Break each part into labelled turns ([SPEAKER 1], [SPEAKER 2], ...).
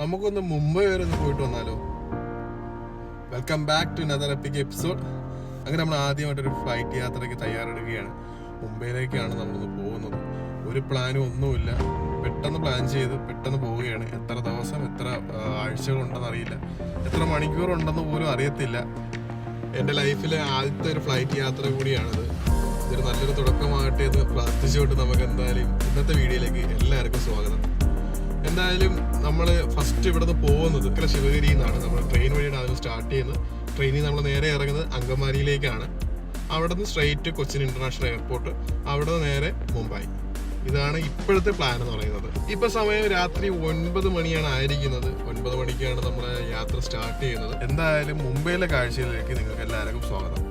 [SPEAKER 1] നമുക്കൊന്ന് മുംബൈ വരെ ഒന്ന് പോയിട്ട് വന്നാലോ? Welcome back to another epic episode അങ്ങനെ നമ്മൾ ആദ്യമായിട്ടൊരു ഫ്ലൈറ്റ് യാത്രയ്ക്ക് തയ്യാറെടുക്കുകയാണ്. മുംബൈയിലേക്കാണ് നമ്മളൊന്ന് പോകുന്നത്. ഒരു പ്ലാനും ഒന്നുമില്ല. പെട്ടെന്ന് പ്ലാൻ ചെയ്ത് പെട്ടെന്ന് പോവുകയാണ്. എത്ര ദിവസം എത്ര ആഴ്ചകളുണ്ടെന്ന് അറിയില്ല. എത്ര മണിക്കൂറുണ്ടെന്ന് പോലും അറിയത്തില്ല. എന്റെ ലൈഫിലെ ആദ്യത്തെ ഒരു ഫ്ലൈറ്റ് യാത്ര കൂടിയാണിത്. ഇതൊരു നല്ലൊരു തുടക്കമാകട്ടെ എന്ന് പ്രാർത്ഥിച്ചുകൊണ്ട് നമുക്ക് എന്തായാലും ഇന്നത്തെ വീഡിയോയിലേക്ക് എല്ലാവർക്കും സ്വാഗതം. എന്തായാലും നമ്മൾ ഫസ്റ്റ് ഇവിടുന്ന് പോകുന്നത് ഇക്കല ശിവഗിരി എന്നാണ് നമ്മൾ ട്രെയിൻ വഴിയാണ് അതിന് സ്റ്റാർട്ട് ചെയ്യുന്നത്. ട്രെയിനിൽ നമ്മൾ നേരെ ഇറങ്ങുന്നത് അങ്കമാലിയിലേക്കാണ്. അവിടുന്ന് സ്ട്രെയിറ്റ് കൊച്ചിൻ ഇന്റർനാഷണൽ എയർപോർട്ട് അവിടെ നിന്ന് നേരെ മുംബൈ. ഇതാണ് ഇപ്പോഴത്തെ പ്ലാൻ എന്ന് പറയുന്നത്. ഇപ്പൊ സമയം രാത്രി ഒൻപത് മണിയാണ് ആയിരിക്കുന്നത്. ഒൻപത് മണിക്കാണ് നമ്മുടെ യാത്ര സ്റ്റാർട്ട് ചെയ്യുന്നത്. എന്തായാലും മുംബൈയിലെ കാഴ്ചയിലേക്ക് നിങ്ങൾക്ക് എല്ലാവർക്കും സ്വാഗതം.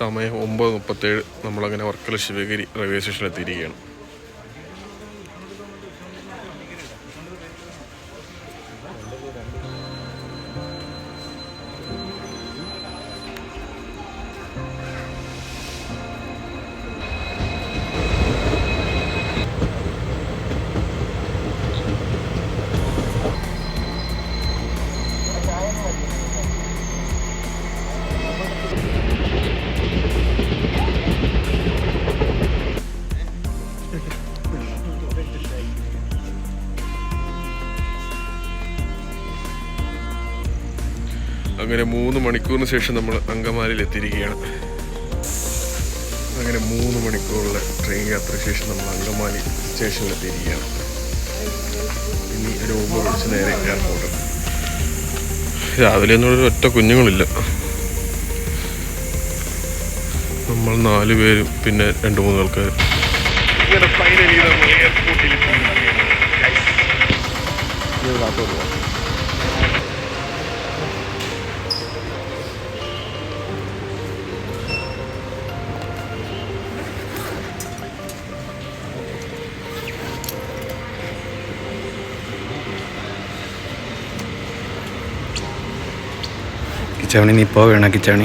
[SPEAKER 1] സമയം ഒമ്പത് മുപ്പത്തേഴ് നമ്മളങ്ങനെ വർക്കല ശിവഗിരി റെയിൽവേ സ്റ്റേഷനിൽ എത്തിയിരിക്കുകയാണ്. അങ്ങനെ മൂന്ന് മണിക്കൂറിന് ശേഷം നമ്മൾ അങ്കമാലിയിൽ എത്തിയിരിക്കുകയാണ്. അങ്ങനെ മൂന്ന് മണിക്കൂറുള്ള ട്രെയിൻ യാത്രയ്ക്ക് ശേഷം നമ്മൾ അങ്കമാലി സ്റ്റേഷനിൽ എത്തിയിരിക്കുകയാണ്. ഇനി ഒരു ഊബർ വിളിച്ച് നേരെ എയർപോർട്ട് രാവിലെ ഒന്നും ഒറ്റ കുഞ്ഞുങ്ങളില്ല. നമ്മൾ നാല് പേരും പിന്നെ രണ്ട് മൂന്ന് ആൾക്കാർ ഇങ്ങനെ ഫൈനലി നമ്മൾ എയർപോർട്ടിൽ
[SPEAKER 2] കിച്ചവണി നീ ഇപ്പോൾ വീണ കിച്ചവണി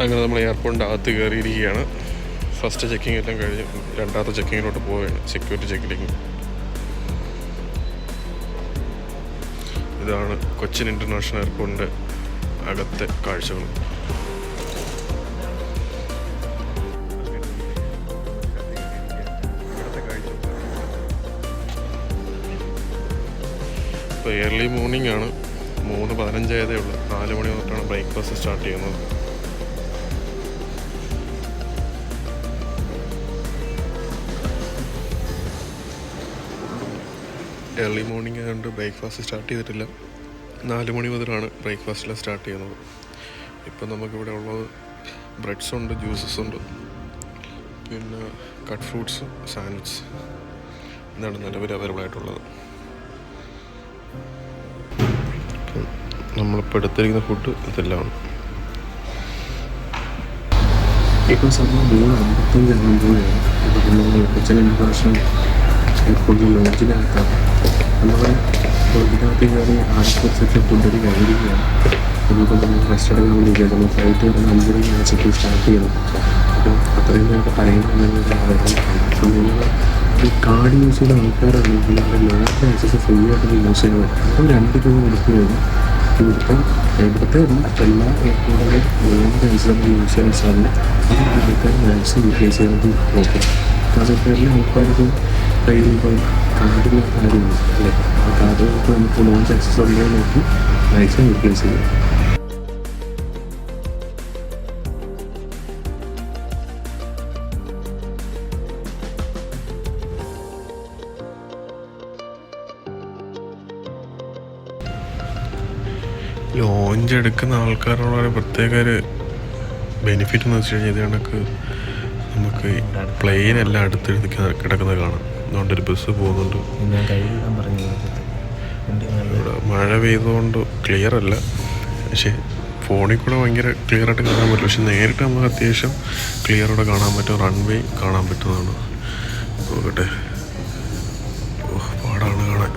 [SPEAKER 1] അങ്ങനെ നമ്മൾ എയർപോർട്ടിന്റെ അകത്ത് കയറിയിരിക്കുകയാണ്. ഫസ്റ്റ് ചെക്കിംഗ് എല്ലാം കഴിഞ്ഞ് രണ്ടാമത്തെ ചെക്കിങ്ങിലോട്ട് പോവുകയാണ്. സെക്യൂരിറ്റി ചെക്കിലേക്ക് ഇതാണ് കൊച്ചിൻ ഇന്റർനാഷണൽ എയർപോർട്ടിന്റെ അകത്തെ കാഴ്ചകൾ ഇപ്പോൾ ഏർലി മോർണിംഗ് ആണ്. മൂന്ന് പതിനഞ്ചായതേ ഉള്ളൂ. നാല് മണി തൊട്ടാണ് ബ്രേക്ക്ഫാസ്റ്റ് സ്റ്റാർട്ട് ചെയ്യുന്നത്. ഏർലി മോർണിംഗ് ആയതുകൊണ്ട് ബ്രേക്ക്ഫാസ്റ്റ് സ്റ്റാർട്ട് ചെയ്തിട്ടില്ല. നാല് മണി മുതലാണ് ബ്രേക്ക്ഫാസ്റ്റിൽ സ്റ്റാർട്ട് ചെയ്യുന്നത്. ഇപ്പം നമുക്കിവിടെ ഉള്ളത് ബ്രെഡ്സ് ഉണ്ട് ജ്യൂസസ് ഉണ്ട് പിന്നെ കട്ട് ഫ്രൂട്ട്സ് സാൻഡ്വിച്ച് ഇതാണ് നിലവിൽ അവൈലബിൾ ആയിട്ടുള്ളത്. ഇപ്പം നമ്മളിപ്പോൾ എടുത്തിരിക്കുന്ന ഫുഡ് ഇതെല്ലാം.
[SPEAKER 3] ഇപ്പോൾ സമയം മൂന്ന് അമ്പത്തഞ്ച് ആകുമ്പോഴാണ് ഇപ്പോൾ നമ്മൾ കൊച്ചിൻ ഇന്റർനാഷണൽ എയർപോർട്ടിൽ ലോഞ്ചിനകത്താണ്. നമ്മൾ ലോഡ്ജിനകത്ത് കയറി ആദ്യത്തെ സെക്ഷൻ ഫുഡൊക്കെ കഴിയുകയാണ് ഇനിയിപ്പോൾ നമ്മൾ റെസ്റ്റ് എടുക്കാൻ വേണ്ടിയിട്ട് നമ്മൾ ഫ്ലൈറ്റ് വരുന്ന അഞ്ച് മണിയാണ് ചെക്കിൽ സ്റ്റാർട്ട് ചെയ്യുന്നത് അപ്പോൾ അത്രയും നേരത്തെ അപ്പോൾ നിങ്ങൾ ഈ കാർഡ് യൂസ് ചെയ്ത ആൾക്കാരാണെങ്കിൽ അവരുടെ ലോക്കൽ ആക്സസ് ഫ്രീ ആയിട്ട് യൂസ് ചെയ്യുന്നത് അപ്പോൾ രണ്ട് രൂപ കൊടുക്കുകയാണ് ഇവിടുത്തെ ഇവിടുത്തെ അല്ല എല്ലാ എയർപോർട്ടുകളും ലോങ് ആക്സസ് നമുക്ക് യൂസ് ചെയ്യാൻ സാധിക്കും അത് ആൾക്കാർ മാക്സിമം യൂട്ടിലൈസ് ചെയ്യാൻ നോക്കും ഇപ്പോൾ എല്ലാ ആൾക്കാർക്കും കയ്യിൽ ഇപ്പോൾ കാർഡിന് കാര്യമില്ല അല്ലേ? ആ കാർഡ് നമുക്ക് ലോഞ്ച് ആക്സസ് ഉണ്ടോ നോക്കി മാക്സിമം യൂട്ടിലൈസ് ചെയ്യും.
[SPEAKER 1] ലോഞ്ച് എടുക്കുന്ന ആൾക്കാരോട് ഒരു പ്രത്യേക ഒരു ബെനിഫിറ്റ് എന്ന് വെച്ച് കഴിഞ്ഞാൽ ഇത് കണക്ക് നമുക്ക് പ്ലെയിനെല്ലാം അടുത്ത് കിടക്കുന്നത് കാണാം. അതുകൊണ്ട് ഒരു ബസ് പോകുന്നുണ്ട്.
[SPEAKER 2] ഞാൻ പറഞ്ഞു
[SPEAKER 1] ഇവിടെ മഴ പെയ്തുകൊണ്ട് ക്ലിയർ അല്ല. പക്ഷേ ഫോണിൽ കൂടെ ഭയങ്കര ക്ലിയർ ആയിട്ട് കാണാൻ പറ്റും. പക്ഷെ നേരിട്ട് നമുക്ക് അത്യാവശ്യം ക്ലിയറോടെ കാണാൻ പറ്റും. റൺവേ കാണാൻ പറ്റുന്നതാണ്. നോക്കട്ടെ. പാടാണ് കാണാൻ.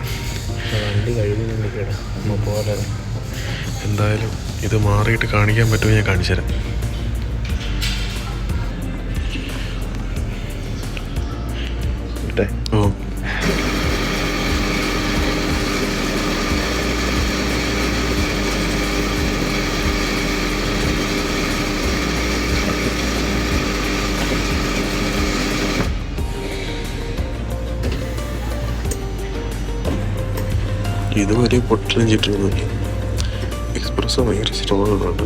[SPEAKER 1] എന്തായാലും ഇത് മാറിയിട്ട് കാണിക്കാൻ പറ്റുമോ ഞാൻ കാണിച്ചു തരാം. ഇതുവരെ പൊട്ടലും ചുറ്റുന്നു എക്സ്പ്രസ് ഭയങ്കര സ്ട്രോങ്ങുണ്ട്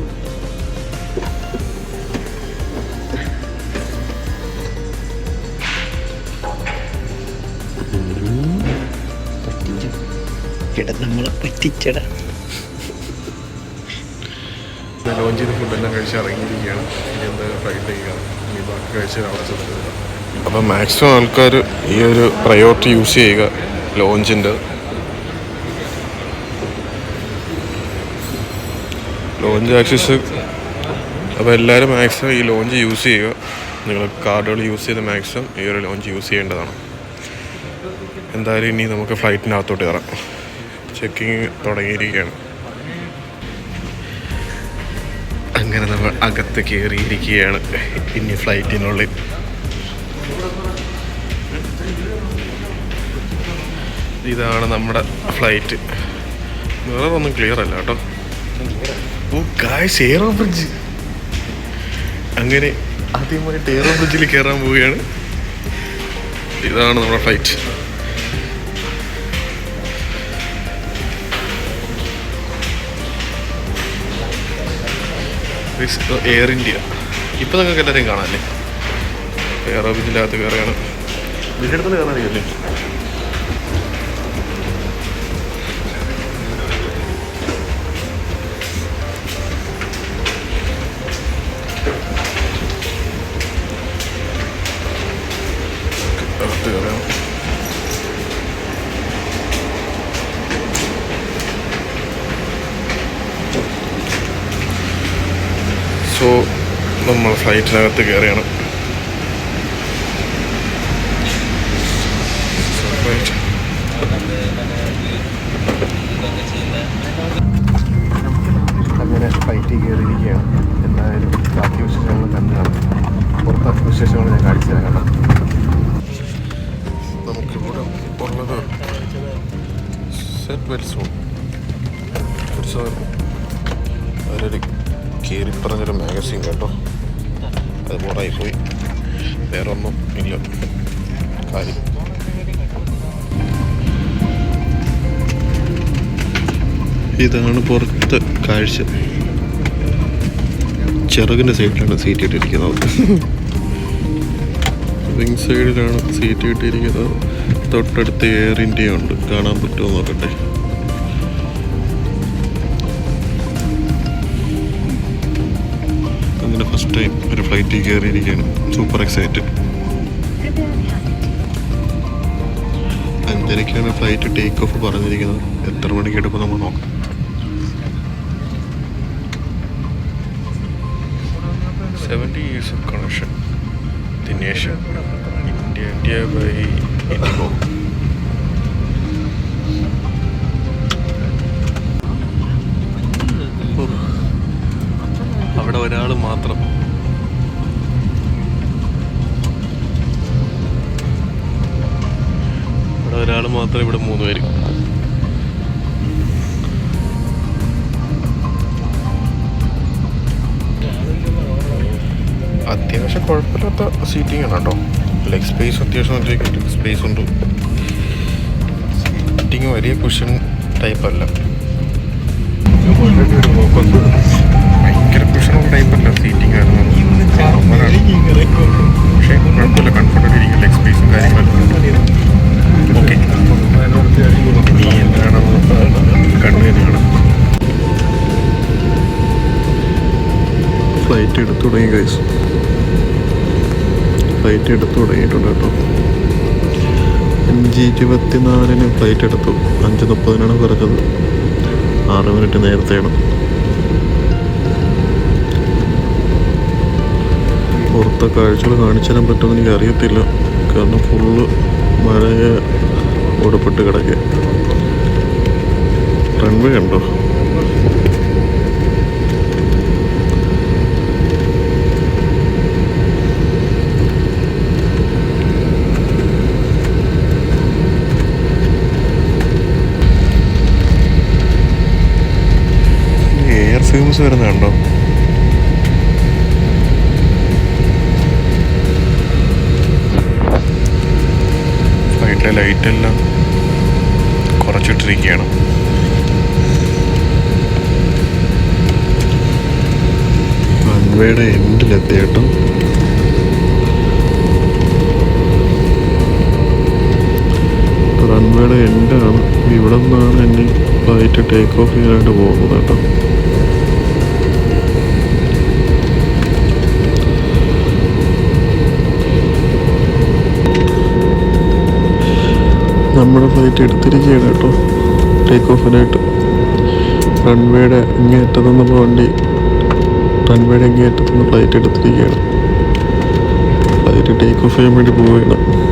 [SPEAKER 2] നമ്മളെ പറ്റിച്ചടാ
[SPEAKER 1] ലോഞ്ച് ചെയ്ത ഫുഡെല്ലാം കഴിച്ച് ഇറങ്ങിയിരിക്കുകയാണ്. ഇനി എന്തായാലും ഫ്ലൈറ്റിലേക്കാണ് ഇനി ബാക്കി കഴിച്ച് അവിടെ ചെന്നിട്ടില്ല അപ്പം മാക്സിമം ആൾക്കാർ ഈ ഒരു പ്രയോറിറ്റി യൂസ് ചെയ്യുക ലോഞ്ചിന്റെ ലോഞ്ച് ആക്സസ് അപ്പോൾ എല്ലാവരും മാക്സിമം ഈ ലോഞ്ച് യൂസ് ചെയ്യുക. നിങ്ങൾ കാർഡുകൾ യൂസ് ചെയ്ത് മാക്സിമം ഈ ഒരു ലോഞ്ച് യൂസ് ചെയ്യേണ്ടതാണ്. എന്തായാലും ഇനി നമുക്ക് ഫ്ലൈറ്റിനകത്തോട്ട് കയറാം. ചെക്കിങ് തുടങ്ങിയിരിക്കുകയാണ്. അങ്ങനെ നമ്മൾ അകത്ത് കയറിയിരിക്കുകയാണ്. ഇനി ഫ്ലൈറ്റിനുള്ളിൽ ഇതാണ് നമ്മുടെ ഫ്ലൈറ്റ് വേറെ ഒന്നും ക്ലിയർ അല്ല കേട്ടോ. എയറോ ബ്രിഡ്ജ് അങ്ങനെ ആദ്യമായിട്ട് എയറോ ബ്രിഡ്ജിൽ കയറാൻ പോവുകയാണ്. ഇതാണ് നമ്മുടെ ഫ്ലൈറ്റ് എയർ ഇന്ത്യ ഇപ്പം നിങ്ങൾക്ക് എല്ലാവരെയും കാണാമല്ലേ എയറോ ബ്രിഡ്ജിന്റെ അകത്ത് കയറുകയാണ് ഇതിന്റെ കയറാൻ കയറാറിയല്ലേ സോ നമ്മൾ ഫ്ലൈറ്റിനകത്ത് കയറിയാണ്. ഇതാണ് പുറത്ത് കാഴ്ച. ചിറകിന്റെ സൈഡിലാണ് സീറ്റ് ഇട്ടിരിക്കുന്നത്. വിങ് സൈഡിലാണ് സീറ്റ് കിട്ടിയിരിക്കുന്നത് തൊട്ടടുത്ത് എയർ ഇന്ത്യ ഉണ്ട്. കാണാൻ പറ്റുമോ നോക്കട്ടെ. അങ്ങനെ ഫസ്റ്റ് ടൈം ഒരു ഫ്ലൈറ്റിൽ കയറിയിരിക്കുകയാണ്. സൂപ്പർ എക്സൈറ്റഡ് അഞ്ചരയ്ക്കാണ് ഫ്ലൈറ്റ് ടേക്ക് ഓഫ് പറഞ്ഞിരിക്കുന്നത്. എത്ര മണിക്ക് എടുക്കും നമ്മൾ നോക്കാം. സെവന്റി ഇയേഴ്സ് ഓഫ് കണക്ഷൻ ദിനേശ് ഇന്ത്യ ഇന്ത്യ ബൈ ഇൻഡോ അവിടെ ഒരാൾ മാത്രം. അവിടെ ഒരാൾ മാത്രം ഇവിടെ മൂന്ന് പേര്. അത്യാവശ്യം കുഴപ്പമില്ലാത്ത സീറ്റിംഗ് ആണ് കേട്ടോ. ലെഗ് സ്പേസ് അത്യാവശ്യം നല്ല സ്പേസ് ഉണ്ട്. സീറ്റിംഗ് വലിയ കുഷൻ ടൈപ്പ് അല്ല. ഭയങ്കര കുഷനുള്ള ടൈപ്പ് അല്ല സീറ്റിംഗ് പക്ഷേ കുഴപ്പമില്ല. കംഫർട്ടബിൾ ഇരിക്കും. ലെഗ് സ്പേസും കാര്യങ്ങളൊക്കെ ഓക്കെ നീ എന്താണെന്ന് കണ്ടു ഫ്ലൈറ്റ് എടുത്തു തുടങ്ങി ഗൈസ് ഫ്ലൈറ്റ് എടുത്തു തുടങ്ങിയിട്ടുണ്ട് കേട്ടോ. അഞ്ച് ഇരുപത്തിനാലിന് ഫ്ലൈറ്റ് എടുത്തു. അഞ്ച് മുപ്പതിനാണ് പറഞ്ഞത്. ആറ് മിനിറ്റ് നേരത്തെയാണ്. പുറത്തെ കാഴ്ചകൾ കാണിച്ചു തരാൻ പറ്റുമെന്ന് എനിക്ക് അറിയത്തില്ല. കാരണം ഫുള്ള് മഴയെ ഓടപ്പെട്ട് കിടക്കുക. റൺവേ ഉണ്ടോ? എയർ വരുന്നത് വരുന്നുണ്ടോ ഫ്ലൈറ്റിലെ ലൈറ്റെല്ലാം കുറച്ചിട്ടിരിക്കുകയാണ്. റൺവേയുടെ എൻഡിലെത്തി കേട്ടോ റൺവേയുടെ എൻഡാണ്. ഇവിടെ നിന്നാണ് എന്നെ ഫ്ലൈറ്റ് ടേക്ക് ഓഫ് ചെയ്യാനായിട്ട് പോകുന്നത് കേട്ടോ. നമ്മുടെ ഫ്ലൈറ്റ് എടുത്തിരിക്കുകയാണ് കേട്ടോ. ടേക്ക് ഓഫിനായിട്ട് റൺവേയുടെ ഇങ്ങേറ്റത്തു നിന്നുള്ള വണ്ടി റൺവേയുടെ ഇങ്ങേറ്റത്തു നിന്ന് ഫ്ലൈറ്റ് എടുത്തിരിക്കുകയാണ്. ഫ്ലൈറ്റ് ടേക്ക് ഓഫ് ചെയ്യാൻ വേണ്ടി പോവുകയാണ്.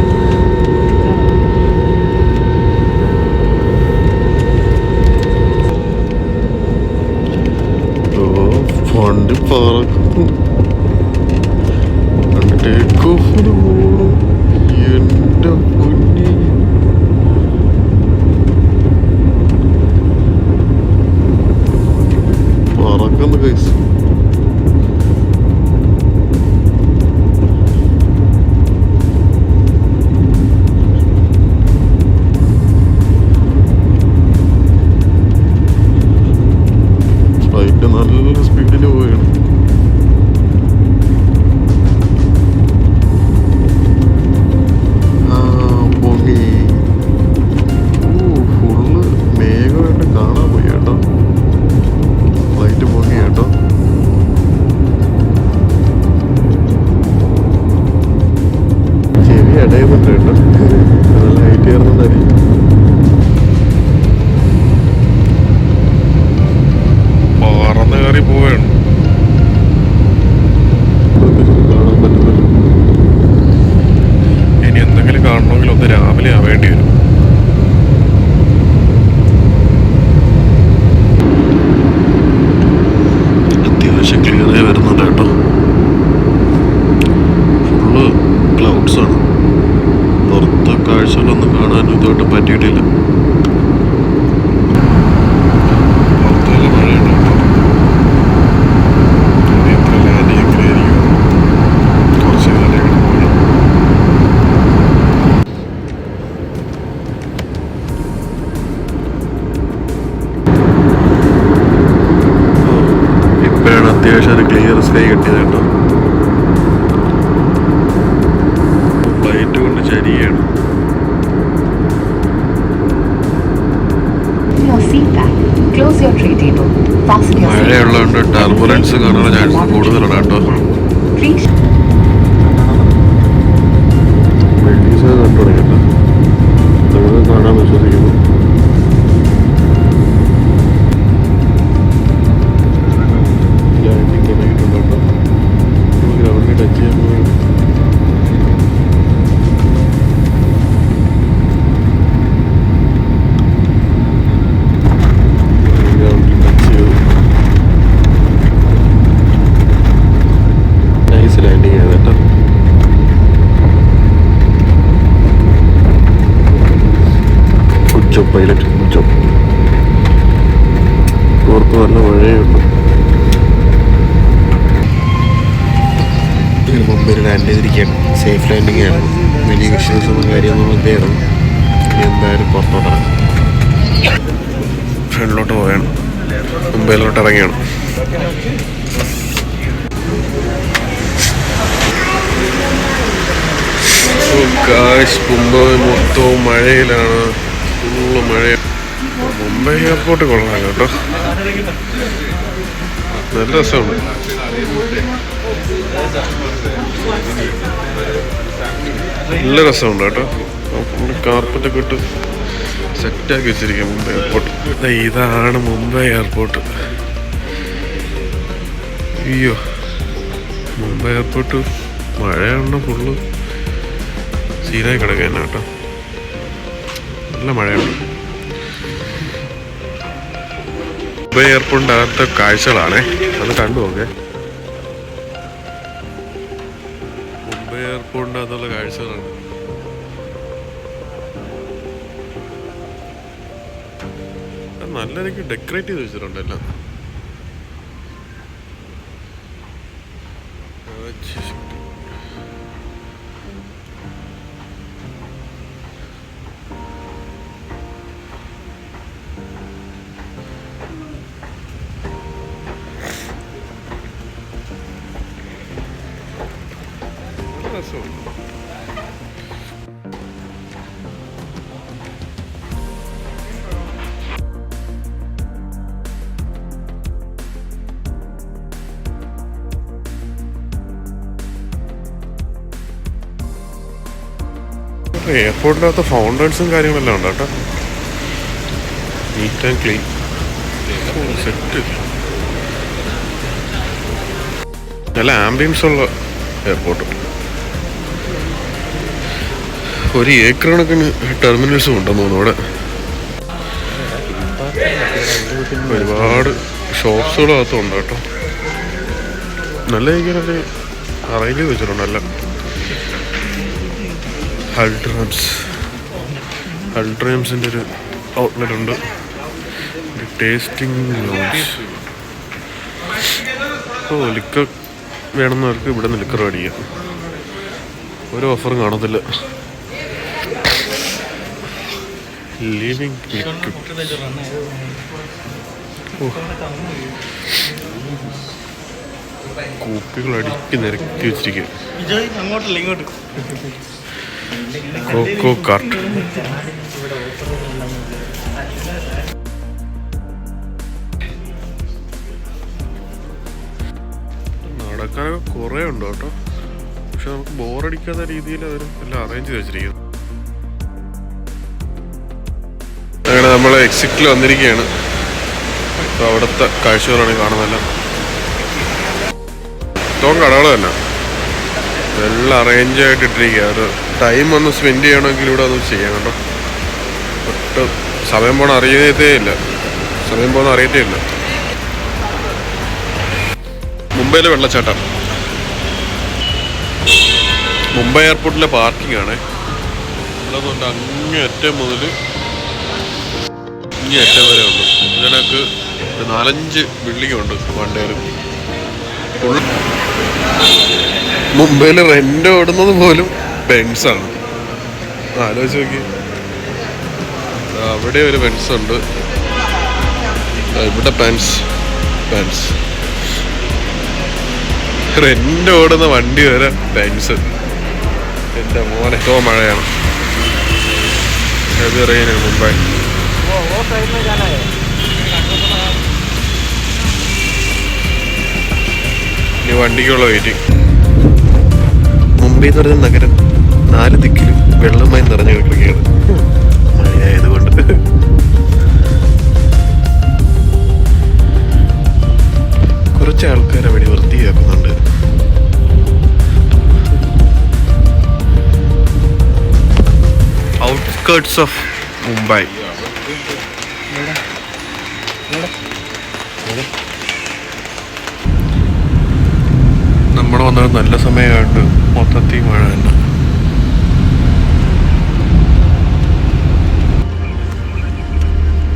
[SPEAKER 1] ഒന്ന് രാവിലെ ആവേണ്ടി വരും അത്യാവശ്യം ക്ലിയറായി വരുന്നുണ്ട് കേട്ടോ ഫുള്ള് ക്ലൗഡ്സ് ആണ് പുറത്തെ കാഴ്ചകളൊന്നും കാണാനും ഇതുമായിട്ട് പറ്റിയിട്ടില്ല പുറത്ത് നല്ല മഴയുണ്ട് കേട്ടോ. ഇനി എത്ര landing ഒക്കെ ആയിരിക്കും? കുറച്ച് കാലം ഇവിടെ പോകണം ഇപ്പോഴാണ് അത്യാവശ്യം ഒരു ക്ലിയർ സ്കൈ കിട്ടിയത് കേട്ടോ ഫ്ലൈറ്റ് കൊണ്ട് ചരിയാണ് മഴയുള്ളതുകൊണ്ട് ടർബുലൻസ് കാണാൻ ചാൻസ് കൂടുതലാണ് കേട്ടോ.
[SPEAKER 4] Please
[SPEAKER 1] വെള്ളീസ് കണ്ടു തുടങ്ങി നമുക്ക് കാണാൻ വിശ്വസിക്കുന്നു. Good job. പൈലറ്റ് വന്ന നല്ല മഴയുണ്ട് മുമ്പിൽ ലാൻഡ് ചെയ്തിരിക്കുകയാണ്. സേഫ് ലാൻഡിങ് ആണ്. വലിയ ഒന്നും കാര്യമൊന്നും ഇല്ലായിരുന്നു. ഇനി എന്തായാലും പുറത്തോട്ട് ഫ്രണ്ടിലോട്ട് പോവുകയാണ്. മുംബൈയിലോട്ട് ഇറങ്ങിയാണ് കാശ് മുംബൈ മൊത്തവും മഴയിലാണ്. ഫുള്ള് മഴ മുംബൈ എയർപോർട്ട് കൊള്ളാം കേട്ടോ. നല്ല രസമുണ്ട് നല്ല രസമുണ്ട് കേട്ടോ. കാർപ്പറ്റൊക്കെ ഇട്ട് സെറ്റാക്കി വെച്ചിരിക്കുക മുംബൈ എയർപോർട്ട്. ഇതാണ് മുംബൈ എയർപോർട്ട്. അയ്യോ മുംബൈ എയർപോർട്ട് മഴയാണ് ഫുള്ള് സീനായി കിടക്കാൻ കേട്ടോ. നല്ല മഴയാണ്. ഇപ്പൊ എയർപോർട്ടിന്റെ അകത്തെ കാഴ്ചകളാണ്. അത് കണ്ടു നോക്കേ. മുംബൈ എയർപോർട്ടിന്റെ അകത്തുള്ള കാഴ്ചകളാണ് നല്ല രീതിക്ക് ഡെക്കറേറ്റ് ചെയ്ത് വെച്ചിട്ടുണ്ട് എല്ലാം. രസമുണ്ട് എയർപോർട്ടിനകത്ത് ഫൗണ്ടൻസും കാര്യങ്ങളെല്ലാം ഉണ്ട് കേട്ടോ. നീറ്റ് ആൻഡ് ക്ലീൻ സെറ്റ് നല്ല ആംബിയൻസ് ഉള്ള എയർപോർട്ട് ഒരു ഏക്കർ കണക്കിന് ടെർമിനൽസും ഉണ്ടെന്ന് തോന്നുന്നു അവിടെ ഒരുപാട് ഷോപ്സുകളും അകത്തുണ്ട് കേട്ടോ. നല്ല രീതിയിലൊക്കെ അറേഞ്ച് ചെയ്ത് വെച്ചിട്ടുണ്ടല്ലോ ഹൾട്രാംസ് ഹൾട്രാംസിന്റെ ഒരു ഔട്ട്ലെറ്റ് ഉണ്ട്. ടേസ്റ്റിംഗ് ലോഞ്ച് ഓ ലിക്കർ വേണമെന്നവർക്ക് ഇവിടെ നിന്ന് ലിക്കർ മേടിക്കാം. ഒരു ഓഫറും കാണത്തില്ല. ലിവിങ് കൂപ്പികൾ അടുക്കി നിരക്കി വെച്ചിരിക്കുക
[SPEAKER 5] അങ്ങോട്ടല്ല ഇങ്ങോട്ട്.
[SPEAKER 1] കോക്കോ കാർട്ട് നടക്കാനൊക്കെ കുറേ ഉണ്ട് കേട്ടോ? പക്ഷെ നമുക്ക് ബോറടിക്കാത്ത രീതിയിൽ അവർ എല്ലാം അറേഞ്ച് ചെയ്ത് വെച്ചിരിക്കുന്നു. നമ്മൾ എക്സിറ്റിൽ വന്നിരിക്കുകയാണ് ഇപ്പോൾ അവിടുത്തെ കാഴ്ചകളാണ് കാണുന്നതെല്ലാം. മൊത്തം കടകൾ തന്നെ. എല്ലാം അറേഞ്ച് ആയിട്ട് ഇട്ടിരിക്കുക ഒരു ടൈം ഒന്ന് സ്പെൻഡ് ചെയ്യണമെങ്കിൽ ഇവിടെ ഒന്ന് ചെയ്യാം കേട്ടോ. ഒട്ടും സമയം പോകണം അറിയത്തേ ഇല്ല. സമയം പോകുന്ന അറിയത്തേ ഇല്ല. മുംബൈയിലെ വെള്ളച്ചാട്ടം. മുംബൈ എയർപോർട്ടിലെ പാർക്കിംഗ് ആണ്. ഉള്ളതുകൊണ്ട് അങ്ങേറ്റം മുതൽ ഇങ്ങേ അറ്റം വരെ ഉണ്ട് ഇതിനൊക്കെ ഒരു നാലഞ്ച് ബിൽഡിംഗ് ഉണ്ട് വണ്ടേലും. മുംബൈയിൽ റെന്റ് ഓടുന്നത് പോലും ബെൻസാണ് ആലോചിച്ച് നോക്കി. അവിടെ ഒരു ബെൻസ് ഉണ്ട്. ഇവിടെ പെൻസ് പെൻസ് റെന്റ് ഓടുന്ന വണ്ടി വരെ ബെൻസ് എന്റെ മോനെ മഴയാണ്. മുംബൈ ഇനി വണ്ടിക്കുള്ള വെയിറ്റിംഗ് മുംബൈ എന്ന് പറയുന്ന നഗരം നാല് ദിക്കിലും വെള്ളമായി നിറഞ്ഞു കിടക്കുകയാണ് മഴയായതുകൊണ്ട്. കുറച്ച് ആൾക്കാരെ അവിടെ വൃത്തിയാക്കുന്നുണ്ട് ഔട്ട്സ്കേർട്സ് ഓഫ് മുംബൈ നമ്മൾ വന്നത് നല്ല സമയമായിട്ട് മൊത്തത്തിൽ മഴ തന്നെ.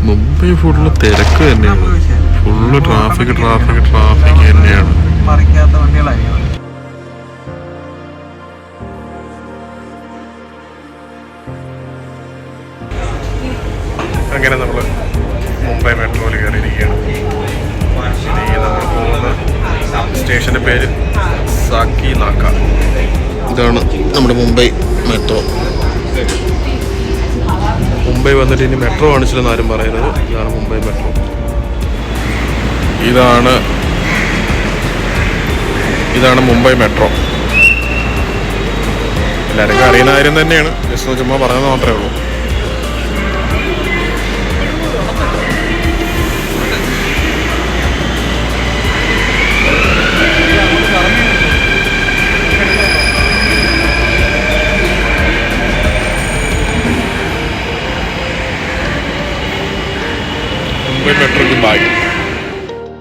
[SPEAKER 1] മുംബൈ ഫുള്ള് തിരക്ക് തന്നെയാണ്. ഫുള്ള് ട്രാഫിക് ട്രാഫിക് ട്രാഫിക് തന്നെയാണ്.
[SPEAKER 5] മറിക്കാത്ത വണ്ടികളായിരിക്കും.
[SPEAKER 1] മുംബൈ വന്നിട്ട് ഇനി മെട്രോ കാണിച്ചില്ലെന്ന് ആരും പറയുന്നത് ഇതാണ് മുംബൈ മെട്രോ ഇതാണ് ഇതാണ് മുംബൈ മെട്രോ എല്ലാവർക്കും അറിയുന്ന കാര്യം തന്നെയാണ്. ജസ്റ്റ് ചുമ്മാ പറഞ്ഞത് മാത്രമേ ഉള്ളൂ. metrô de Mike.